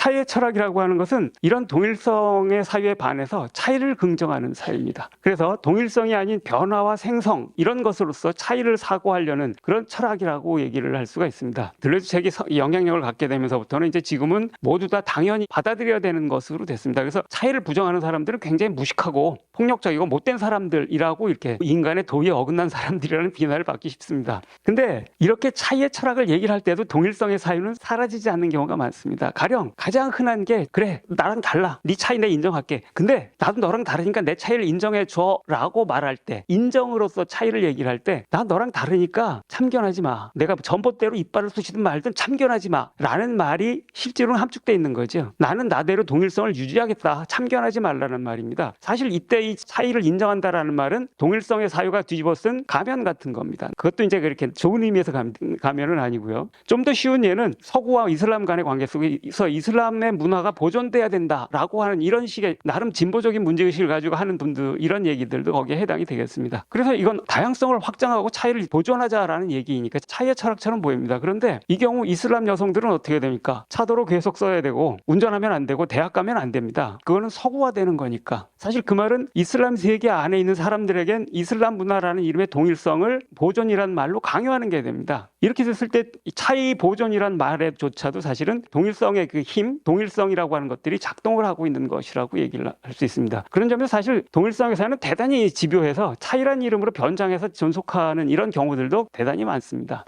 차이의 철학이라고 하는 것은 이런 동일성의 사유에 반해서 차이를 긍정하는 사유입니다. 그래서 동일성이 아닌 변화와 생성 이런 것으로서 차이를 사고하려는 그런 철학이라고 얘기를 할 수가 있습니다. 들레주책이 서- 영향력을 갖게 되면서부터는 이제 지금은 모두 다 당연히 받아들여야 되는 것으로 됐습니다. 그래서 차이를 부정하는 사람들은 굉장히 무식하고 폭력적이고 못된 사람들이라고 이렇게 인간의 도의에 어긋난 사람들이라는 비난을 받기 쉽습니다. 근데 이렇게 차이의 철학을 얘기를 할 때도 동일성의 사유는 사라지지 않는 경우가 많습니다. 가령 가장 흔한 게 그래 나랑 달라 네 차이 내 인정할게. 근데 나도 너랑 다르니까 내 차이를 인정해 줘 라고 말할 때 인정으로서 차이를 얘기를 할 때 나 너랑 다르니까 참견하지 마. 내가 전봇대로 이빨을 쑤시든 말든 참견하지 마 라는 말이 실제로는 함축돼 있는 거죠. 나는 나대로 동일성을 유지하겠다. 참견하지 말라는 말입니다. 사실 이때 이 차이를 인정한다라는 말은 동일성의 사유가 뒤집어 쓴 가면 같은 겁니다. 그것도 이제 그렇게 좋은 의미에서 가- 가면은 아니고요. 좀 더 쉬운 예는 서구와 이슬람 간의 관계 속에서 이슬람 의 문화가 보존돼야 된다라고 하는 이런 식의 나름 진보적인 문제의식을 가지고 하는 분들 이런 얘기들도 거기에 해당이 되겠습니다. 그래서 이건 다양성을 확장하고 차이를 보존하자라는 얘기이니까 차이의 철학처럼 보입니다. 그런데 이 경우 이슬람 여성들은 어떻게 됩니까? 차도로 계속 써야 되고 운전하면 안 되고 대학 가면 안 됩니다. 그거는 서구화되는 거니까. 사실 그 말은 이슬람 세계 안에 있는 사람들에겐 이슬람 문화라는 이름의 동일성을 보존이라는 말로 강요하는 게 됩니다. 이렇게 됐을 때이 차이 보존이란 말에조차도 사실은 동일성의 그 힘, 동일성이라고 하는 것들이 작동을 하고 있는 것이라고 얘기를 할 수 있습니다. 그런 점에서 사실 동일성에서는 대단히 집요해서 차이란 이름으로 변장해서 존속하는 이런 경우들도 대단히 많습니다.